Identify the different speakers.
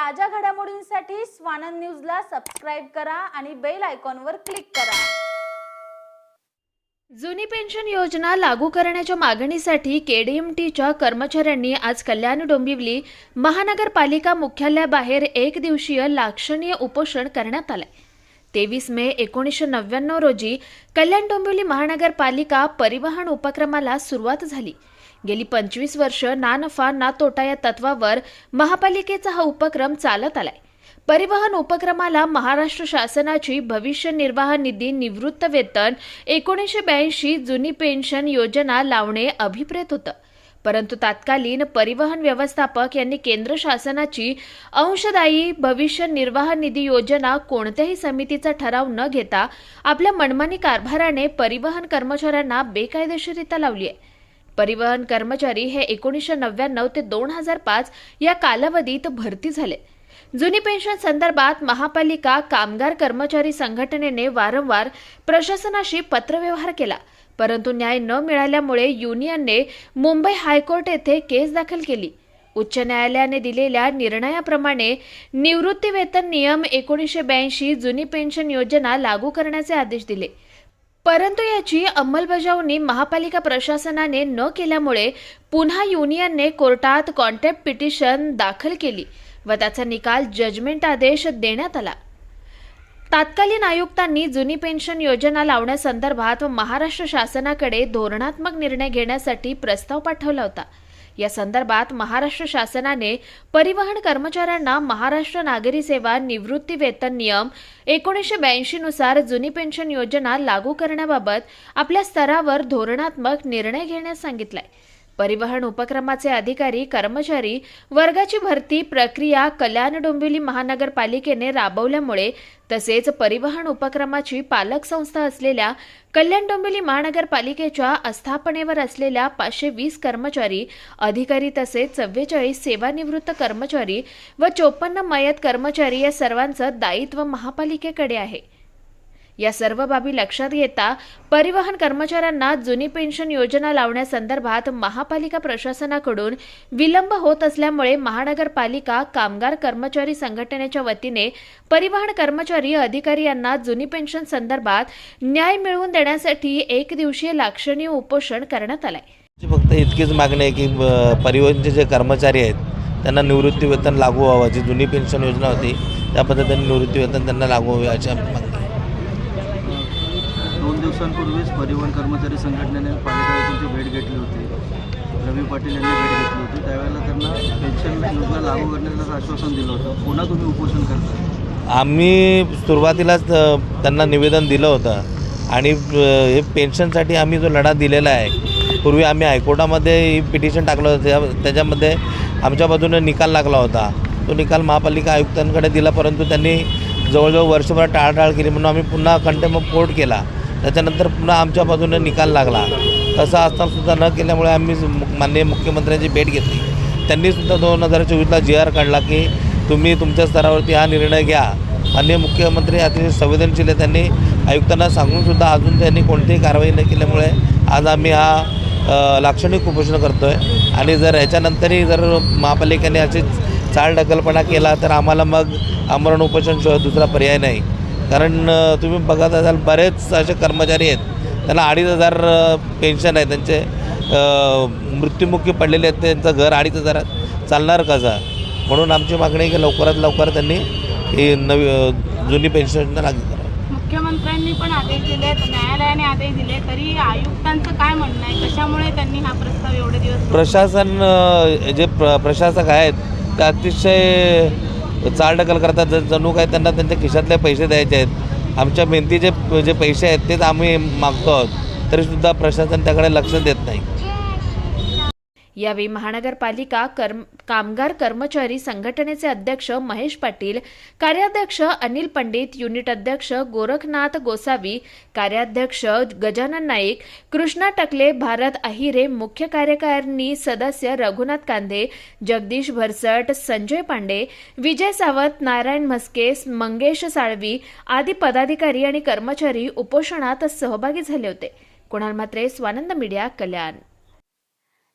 Speaker 1: ताज्या घडामोडींसाठी स्वानंद न्यूजला सबस्क्राईब करा आणि बेल आयकॉनवर क्लिक करा.
Speaker 2: जुनी पेन्शन योजना लागू करण्याच्या मागणीसाठी केडीएमटीच्या कर्मचाऱ्यांनी आज कल्याण डोंबिवली महानगरपालिका मुख्यालयाबाहेर एक दिवसीय लाक्षणीय उपोषण करण्यात आलंय. तेवीस मे एकोणीसशे नव्याण्णव रोजी कल्याण डोंबिवली महानगरपालिका परिवहन उपक्रमाला सुरुवात झाली. गेली पंचवीस वर्ष ना नफा ना तोटा या तत्वावर महापालिकेचा हा उपक्रम चालत आलाय. परिवहन उपक्रमाला महाराष्ट्र शासनाची भविष्य निर्वाह निधी निवृत्त वेतन एकोणीसशे ब्याऐंशी जुनी पेन्शन योजना लावणे अभिप्रेत होतं. परंतु तत्कालीन परिवहन व्यवस्थापक यांनी केंद्र शासनाची अंशदायी भविष्य निर्वाह निधी योजना कोणत्याही समितीचा ठराव न घेता आपल्या मनमानी कारभाराने परिवहन कर्मचाऱ्यांना बेकायदेशीरित्या लावली आहे परिवहन कर्मचारी हे एकोणीसशे नव्याण्णव ते दोन हजार पाच या कालावधीत भरती झाले. जुनी पेन्शन संदर्भात महापालिका कामगार कर्मचारी संघटनेने वारंवार प्रशासनाशी पत्रव्यवहार केला परंतु न्याय न मिळाल्यामुळे युनियनने मुंबई हायकोर्ट येथे केस दाखल केली. उच्च न्यायालयाने दिलेल्या निर्णयाप्रमाणे निवृत्ती वेतन नियम एकोणीसशे ब्याऐंशी जुनी पेन्शन योजना लागू करण्याचे आदेश दिले. परंतु याची अंमलबजावणी महापालिका प्रशासनाने न केल्यामुळे पुन्हा युनियनने कोर्टात कॉन्टेप्ट पिटिशन दाखल केली व त्याचा निकाल जजमेंट आदेश देण्यात आला. तात्कालीन आयुक्तांनी जुनी पेन्शन योजना लावण्यासंदर्भात महाराष्ट्र शासनाकडे धोरणात्मक निर्णय घेण्यासाठी प्रस्ताव पाठवला होता. या संदर्भात महाराष्ट्र शासनाने परिवहन कर्मचाऱ्यांना महाराष्ट्र नागरी सेवा निवृत्ती वेतन नियम एकोणीसशे ब्याऐंशी नुसार जुनी पेन्शन योजना लागू करण्याबाबत आपल्या स्तरावर धोरणात्मक निर्णय घेण्यास सांगितलाय. परिवहन उपक्रमाचे अधिकारी कर्मचारी वर्गाची भरती प्रक्रिया कल्याण डोंबिवली महानगरपालिकेने राबवल्यामुळे तसेच परिवहन उपक्रमाची पालक संस्था असलेल्या कल्याण डोंबिवली महानगरपालिकेच्या आस्थापनेवर असलेल्या पाचशे वीस कर्मचारी अधिकारी तसेच चव्वेचाळीस सेवानिवृत्त कर्मचारी व चोपन्न मयत कर्मचारी या सर्वांचं दायित्व महापालिकेकडे आहे. या सर्व बाबी लक्षात घेता परिवहन कर्मचाऱ्यांना जुनी पेन्शन योजना लावण्यासंदर्भात महापालिका प्रशासनाकडून विलंब होत असल्यामुळे महानगरपालिका कामगार कर्मचारी संघटनेच्या वतीने परिवहन कर्मचारी अधिकारी यांना जुनी पेन्शन संदर्भात न्याय मिळवून देण्यासाठी एक दिवसीय लाक्षणीय उपोषण करण्यात आलंय.
Speaker 3: फक्त इतकीच मागणी आहे की परिवहनचे जे कर्मचारी आहेत त्यांना निवृत्ती वेतन लागू व्हावं. जी जुनी पेन्शन योजना होती त्या पद्धतीने निवृत्ती वेतन त्यांना लागू व्हावी अशा आमची मागणी आहे.
Speaker 4: दोन दिवसांपूर्वीच परिवहन कर्मचारी संघटनेने पालिका भेट घेतली होती. रवी पाटील यांनी भेट घेतली होती. त्यावेळेला त्यांना पेन्शन योजना लागू करण्याचं आश्वासन दिलं होतं. पुन्हा तुम्ही उपोषण करता
Speaker 3: आम्ही सुरुवातीलाच त्यांना निवेदन दिलं होतं. आणि हे पेन्शनसाठी आम्ही जो लढा दिलेला आहे पूर्वी आम्ही हायकोर्टामध्ये ही पिटिशन टाकलं होतं. त्याच्यामध्ये आमच्या बाजूने निकाल लागला होता. तो निकाल महापालिका आयुक्तांकडे दिला परंतु त्यांनी जवळजवळ वर्षभर टाळाटाळ केली. म्हणून आम्ही पुन्हा कंटेम कोर्ट केला. त्याच्यानंतर पुन्हा आमच्या बाजूने निकाल लागला. तसं असतानासुद्धा न केल्यामुळे आम्ही मु- माननीय मुख्यमंत्र्यांची भेट घेतली. त्यांनीसुद्धा दोन हजार चोवीसला जी आर काढला की तुम्ही तुमच्या स्तरावरती हा निर्णय घ्या. माननीय मुख्यमंत्री अतिशय संवेदनशील आहे त्यांनी. आयुक्तांना सांगूनसुद्धा अजून त्यांनी कोणतीही कारवाई न केल्यामुळे आज आम्ही हा लाक्षणिक उपोषण करतो आहे आणि जर ह्याच्यानंतरही जर महापालिकेने अशीच चालढकलपणा केला तर आम्हाला मग आमरण उपोषण दुसरा पर्याय नाही. कारण तुम्ही बघत असाल बरेच असे कर्मचारी आहेत. त्यांना अडीच हजार पेन्शन आहे. त्यांचे मृत्युमुखी पडलेले आहेत. त्यांचं घर अडीच हजारात. चालणार कसं? म्हणून आमची मागणी की लवकरात लवकर त्यांनी ही नवी जुनी पेन्शन लागू करावी.
Speaker 5: मुख्यमंत्र्यांनी पण आदेश दिले न्यायालयाने आदेश दिले तरी आयुक्तांचं काय म्हणणं आहे? कशामुळे त्यांनी हा प्रस्ताव एवढे दिवस
Speaker 3: प्रशासन जे प्र प्रशासक आहेत ते अतिशय चालढकल करतात. ज- जणू काय त्यांना त्यांच्या खिशातले पैसे द्यायचे आहेत आमच्या मेहनतीचे जे पैसे आहेत तेच आम्ही मागतो आहोत. तरीसुद्धा प्रशासन त्याकडे लक्ष देत नाही.
Speaker 2: यावेळी महानगरपालिका कर्म कामगार कर्मचारी संघटनेचे अध्यक्ष महेश पाटील कार्याध्यक्ष अनिल पंडित युनिट अध्यक्ष गोरखनाथ गोसावी कार्याध्यक्ष गजानन नाईक कृष्णा टकले भारत अहिरे मुख्य कार्यकारिणी सदस्य रघुनाथ कांदे जगदीश भरसट संजय पांडे विजय सावंत नारायण म्हस्के मंगेश साळवी आदी पदाधिकारी आणि कर्मचारी उपोषणात सहभागी झाले होते. कुणाल मात्रे स्वानंद मीडिया कल्याण.